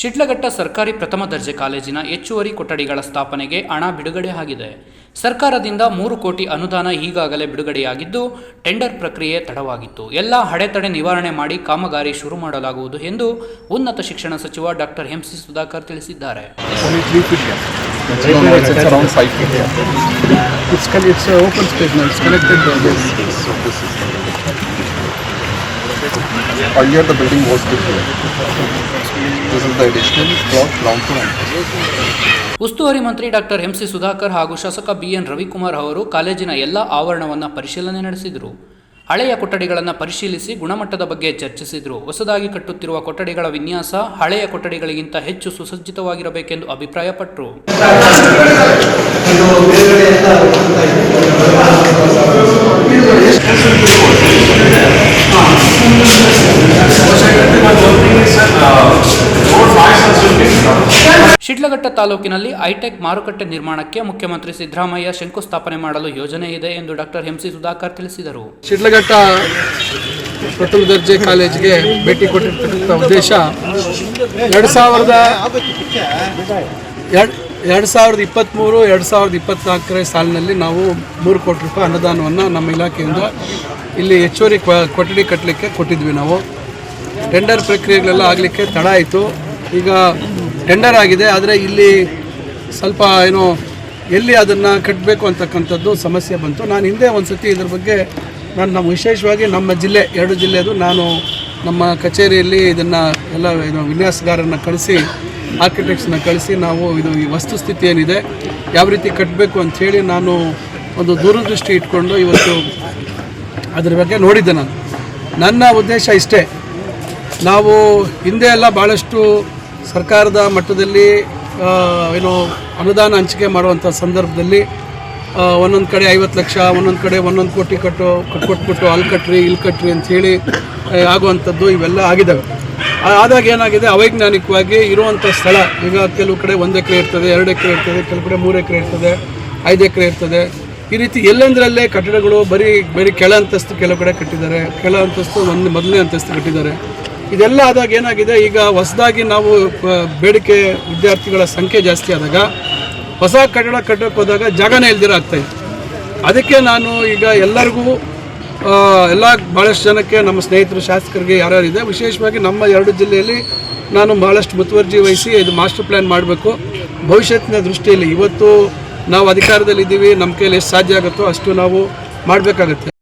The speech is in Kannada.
ಶಿಡ್ಲಘಟ್ಟ ಸರ್ಕಾರಿ ಪ್ರಥಮ ದರ್ಜೆ ಕಾಲೇಜಿನ ಹೆಚ್ಚುವರಿ ಕೊಠಡಿಗಳ ಸ್ಥಾಪನೆಗೆ ಹಣ ಬಿಡುಗಡೆ ಆಗಿದೆ. ಸರ್ಕಾರದಿಂದ ಮೂರು ಕೋಟಿ ಅನುದಾನ ಈಗಾಗಲೇ ಬಿಡುಗಡೆಯಾಗಿದ್ದು ಟೆಂಡರ್ ಪ್ರಕ್ರಿಯೆ ತಡವಾಗಿತ್ತು. ಎಲ್ಲ ಅಡೆತಡೆ ನಿವಾರಣೆ ಮಾಡಿ ಕಾಮಗಾರಿ ಶುರು ಮಾಡಲಾಗುವುದು ಎಂದು ಉನ್ನತ ಶಿಕ್ಷಣ ಸಚಿವ ಡಾಕ್ಟರ್ ಎಂ. ಸಿ. ಸುಧಾಕರ್ ತಿಳಿಸಿದ್ದಾರೆ. Earlier the building was different. This is the additional plot ಉಸ್ತುವಾರಿ ಮಂತ್ರಿ ಡಾಕ್ಟರ್ ಎಂಸಿ ಸುಧಾಕರ್ ಹಾಗೂ ಶಾಸಕ ಬಿಎನ್ ರವಿಕುಮಾರ್ ಅವರು ಕಾಲೇಜಿನ ಎಲ್ಲ ಆವರಣವನ್ನು ಪರಿಶೀಲನೆ ನಡೆಸಿದರು. ಹಳೆಯ ಕೊಠಡಿಗಳನ್ನು ಪರಿಶೀಲಿಸಿ ಗುಣಮಟ್ಟದ ಬಗ್ಗೆ ಚರ್ಚಿಸಿದರು. ಹೊಸದಾಗಿ ಕಟ್ಟುತ್ತಿರುವ ಕೊಠಡಿಗಳ ವಿನ್ಯಾಸ ಹಳೆಯ ಕೊಠಡಿಗಳಿಗಿಂತ ಹೆಚ್ಚು ಸುಸಜ್ಜಿತವಾಗಿರಬೇಕೆಂದು ಅಭಿಪ್ರಾಯಪಟ್ಟರು ಶಿಡ್ಲಘಟ್ಟ ತಾಲೂಕಿನಲ್ಲಿ ಹೈಟೆಕ್ ಮಾರುಕಟ್ಟೆ ನಿರ್ಮಾಣಕ್ಕೆ ಮುಖ್ಯಮಂತ್ರಿ ಸಿದ್ದರಾಮಯ್ಯ ಶಂಕುಸ್ಥಾಪನೆ ಮಾಡಲು ಯೋಜನೆ ಇದೆ ಎಂದು ಡಾಕ್ಟರ್ ಎಂಸಿ ಸುಧಾಕರ್ ತಿಳಿಸಿದರು. ಶಿಡ್ಲಘಟ್ಟ ಪ್ರಥಮ ದರ್ಜೆ ಕಾಲೇಜಿಗೆ ಭೇಟಿ ಕೊಟ್ಟಿರ್ತಕ್ಕಂಥ ಉದ್ದೇಶ ಎರಡು ಸಾವಿರದ ಎರಡು ಸಾವಿರದ ಇಪ್ಪತ್ತ್ಮೂರು ಎರಡು ಸಾವಿರದ ಇಪ್ಪತ್ತ್ನಾಲ್ಕರ ಸಾಲಿನಲ್ಲಿ ನಾವು ಮೂರು ಕೋಟಿ ರೂಪಾಯಿ ಅನುದಾನವನ್ನು ನಮ್ಮ ಇಲಾಖೆಯಿಂದ ಇಲ್ಲಿ ಹೆಚ್ಚುವರಿ ಕೊಠಡಿ ಕಟ್ಟಲಿಕ್ಕೆ ಕೊಟ್ಟಿದ್ವಿ ನಾವು. ಟೆಂಡರ್ ಪ್ರಕ್ರಿಯೆಗಳೆಲ್ಲ ಆಗಲಿಕ್ಕೆ ತಡ ಆಯಿತು. ಈಗ ಟೆಂಡರ್ ಆಗಿದೆ, ಆದರೆ ಇಲ್ಲಿ ಸ್ವಲ್ಪ ಏನೋ ಎಲ್ಲಿ ಅದನ್ನು ಕಟ್ಟಬೇಕು ಅಂತಕ್ಕಂಥದ್ದು ಸಮಸ್ಯೆ ಬಂತು. ನಾನು ಹಿಂದೆ ಒಂದು ಸತಿ ಇದ್ರ ಬಗ್ಗೆ ನಾನು ನಮ್ಮ ವಿಶೇಷವಾಗಿ ನಮ್ಮ ಜಿಲ್ಲೆ, ಎರಡು ಜಿಲ್ಲೆದು ನಾನು ನಮ್ಮ ಕಚೇರಿಯಲ್ಲಿ ಇದನ್ನು ಎಲ್ಲ ಏನು ವಿನ್ಯಾಸಗಾರನ್ನು ಕಳಿಸಿ ಆರ್ಕಿಟೆಕ್ಟ್ಸನ್ನ ಕಳಿಸಿ ನಾವು ಇದು ಈ ವಸ್ತುಸ್ಥಿತಿ ಏನಿದೆ, ಯಾವ ರೀತಿ ಕಟ್ಟಬೇಕು ಅಂಥೇಳಿ ನಾನು ಒಂದು ದೂರದೃಷ್ಟಿ ಇಟ್ಕೊಂಡು ಇವತ್ತು ಅದ್ರ ಬಗ್ಗೆ ನೋಡಿದ್ದೆ ನಾನು. ನನ್ನ ಉದ್ದೇಶ ಇಷ್ಟೇ. ನಾವು ಹಿಂದೆ ಎಲ್ಲ ಭಾಳಷ್ಟು ಸರ್ಕಾರದ ಮಟ್ಟದಲ್ಲಿ ಏನು ಅನುದಾನ ಹಂಚಿಕೆ ಮಾಡುವಂಥ ಸಂದರ್ಭದಲ್ಲಿ ಒಂದೊಂದು ಕಡೆ ಐವತ್ತು ಲಕ್ಷ, ಒಂದೊಂದು ಕಡೆ ಒಂದೊಂದು ಕೋಟಿ ಕಟ್ಟು, ಕೊಟ್ಬಿಟ್ಟು ಅಲ್ಲಿ ಕಟ್ರಿ ಇಲ್ಲಿ ಕಟ್ರಿ ಅಂಥೇಳಿ ಆಗುವಂಥದ್ದು ಇವೆಲ್ಲ ಆಗಿದ್ದಾವೆ. ಆದಾಗ ಏನಾಗಿದೆ, ಅವೈಜ್ಞಾನಿಕವಾಗಿ ಇರುವಂಥ ಸ್ಥಳ, ಈಗ ಕೆಲವು ಕಡೆ ಒಂದು ಎಕರೆ ಇರ್ತದೆ, ಎರಡು ಎಕರೆ ಇರ್ತದೆ, ಕೆಲವು ಕಡೆ ಮೂರು ಎಕರೆ ಇರ್ತದೆ, ಐದು ಎಕರೆ ಇರ್ತದೆ. ಈ ರೀತಿ ಎಲ್ಲೆಂದರಲ್ಲೇ ಕಟ್ಟಡಗಳು ಬರೀ ಬರೀ ಕೆಳ ಅಂತಸ್ತು ಕೆಲವು ಕಡೆ ಕಟ್ಟಿದ್ದಾರೆ, ಕೆಳ ಅಂತಸ್ತು ಒಂದು ಮೊದಲನೇ ಅಂತಸ್ತು ಕಟ್ಟಿದ್ದಾರೆ. ಇದೆಲ್ಲ ಆದಾಗ ಏನಾಗಿದೆ? ಈಗ ಹೊಸದಾಗಿ ನಾವು ಬೇಡಿಕೆ ವಿದ್ಯಾರ್ಥಿಗಳ ಸಂಖ್ಯೆ ಜಾಸ್ತಿ ಆದಾಗ, ಹೊಸ ಕಟ್ಟಡ ಕಟ್ಟಕ್ಕೆ ಹೋದಾಗ ಜಾಗನೇ ಇಲ್ದಿರ ಆಗ್ತಾಯಿದೆ ಅದಕ್ಕೆ ನಾನು ಈಗ ಎಲ್ಲರಿಗೂ ಎಲ್ಲ ಭಾಳಷ್ಟು ಜನಕ್ಕೆ, ನಮ್ಮ ಸ್ನೇಹಿತರು, ಶಾಸಕರಿಗೆ ಯಾರ್ಯಾರಿದೆ ವಿಶೇಷವಾಗಿ ನಮ್ಮ ಎರಡು ಜಿಲ್ಲೆಯಲ್ಲಿ ನಾನು ಭಾಳಷ್ಟು ಮುತುವರ್ಜಿ ವಹಿಸಿ ಇದು ಮಾಸ್ಟರ್ ಪ್ಲ್ಯಾನ್ ಮಾಡಬೇಕು. ಭವಿಷ್ಯತ್ತಿನ ದೃಷ್ಟಿಯಲ್ಲಿ ಇವತ್ತು ನಾವು ಅಧಿಕಾರದಲ್ಲಿದ್ದೀವಿ, ನಮ್ಮ ಕೈಯಲ್ಲಿ ಎಷ್ಟು ಸಾಧ್ಯ ಆಗುತ್ತೋ ಅಷ್ಟು ನಾವು ಮಾಡಬೇಕಾಗತ್ತೆ.